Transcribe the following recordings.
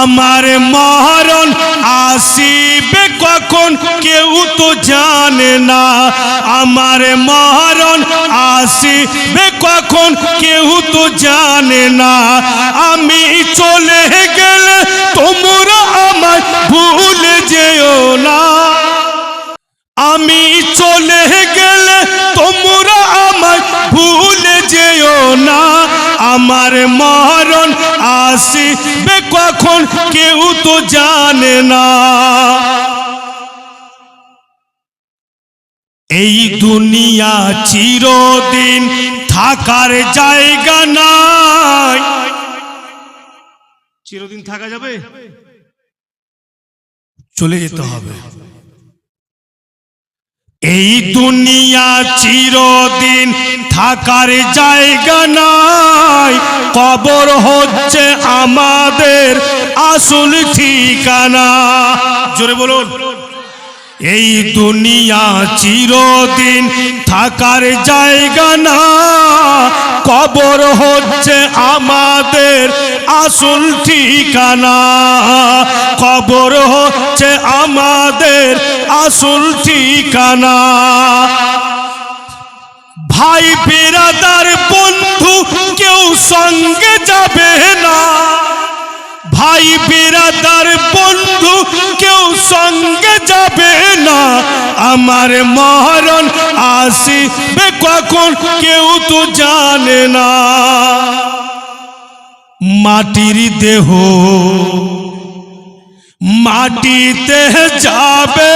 আমার মহরণ আসিবে কখন কেউ তো জানে না। আমার মহরণ আসিবে কখন কেউ তো জানে না। আমি চলে গেলে তোমরা আমার ভুলে যেও না। আমার মরণ আসিবে কখন কেউ তো জানে না। এই দুনিয়া চিরদিন থাকার জায়গা নাই। চিরদিন থাকা যাবে? চলে যেতে হবে। এই দুনিয়া চিরদিন থাকার জায়গা নাই। কবর হচ্ছে আমাদের আসল ঠিকানা। জোরে বলুন। এই দুনিয়া চিরদিন থাকার জায়গা না। কবর হচ্ছে আমাদের আসল ঠিকানা। কবর হচ্ছে আমাদের আসল ঠিকানা। ভাই বেরাদার বন্ধু, কেউ সঙ্গে যাবে না। ভাই বেরাদার বন্ধু, কেউ সঙ্গে যাবে না। আমার মরণ আসিবে কখন, কেউ তো জানে না। মাটির দেহ মাটিতে যাবে।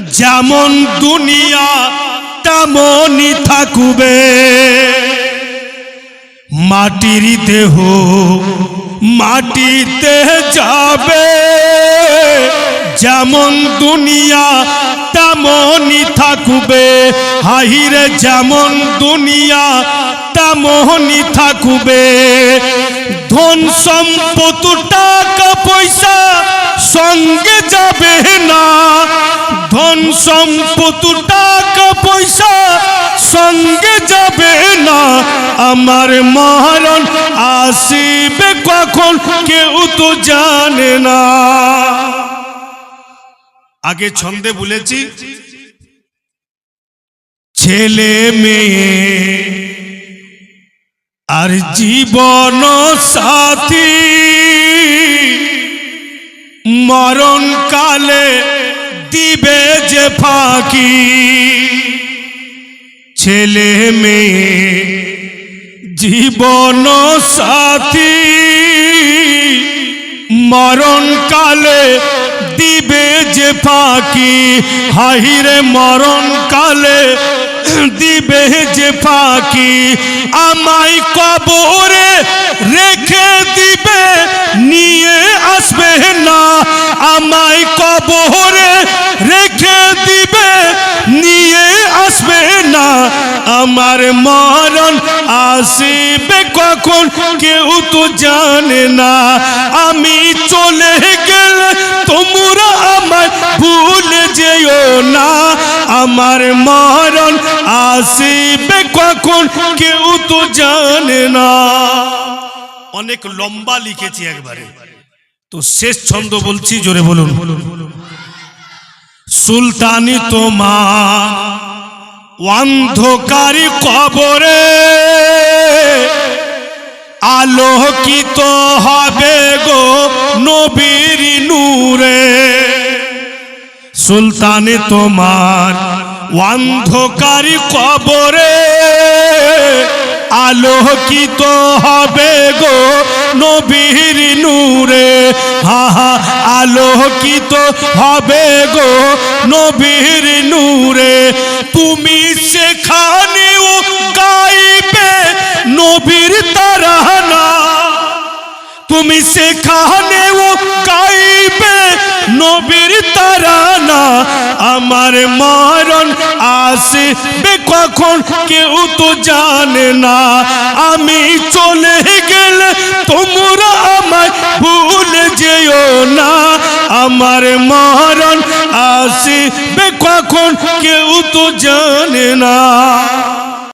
যেমন দুনিয়া, তেমনই থাকবে। মাটির দেহ মাটিতে যাবে। যেমন দুনিয়া, তেমনই থাকবে। হাহিরে যেমন দুনিয়া, তেমনই থাকবে। ধন সম্পদ, টাকা পয়সা সঙ্গে যাবে না। ধন সম্পদ, টাকা পয়সা সঙ্গে যাবে না। আমার মরণ আসিবে কখন, কেউ তো জানে না। আগে ছন্দে বলেছি, ছেলে মেয়ে আর জীবন সাথী মরণ কালে দিবে যে ফাঁকি ছেলে মেয়ে জীবন সাথী মরণ কালে দিবে যে ফাঁকি হাহিরে মরণ কালে দিবে যে ফাঁকি, আমায় কবরে রেখে আমার মরণ আসবে কখন? কেউ তো জানে না। আমি চলে গেলে তোমরা আমার ভুলে যেও না। আমার মরণ আসবে কখন? কেউ তো জানে না। অনেক লম্বা লিখেছি একবারে। তো শেষ ছন্দ বলছি, জোরে বলুন। সুলতানি তোমার অন্ধকারী কবরে আলোকিত হবে গো নবীর নূরে। সুলতানে তোমার অন্ধকারী কবরে আলোকিত হবে গো নবীর নূরে। হা হা, আলোকিত হবে গো নবীর নূরে। তুমি সেখানেও গাইবে নবীর তারানা। তুমি সেখানেও গাইবে নবীর তারানা। আমার মরণ আসবে কখন কেউ তো জানে না। আমি চলে গেলে তোমরা আমায় ভুলে যেও না। আমার মরণ আসবে কখন কেউ তো জানে না।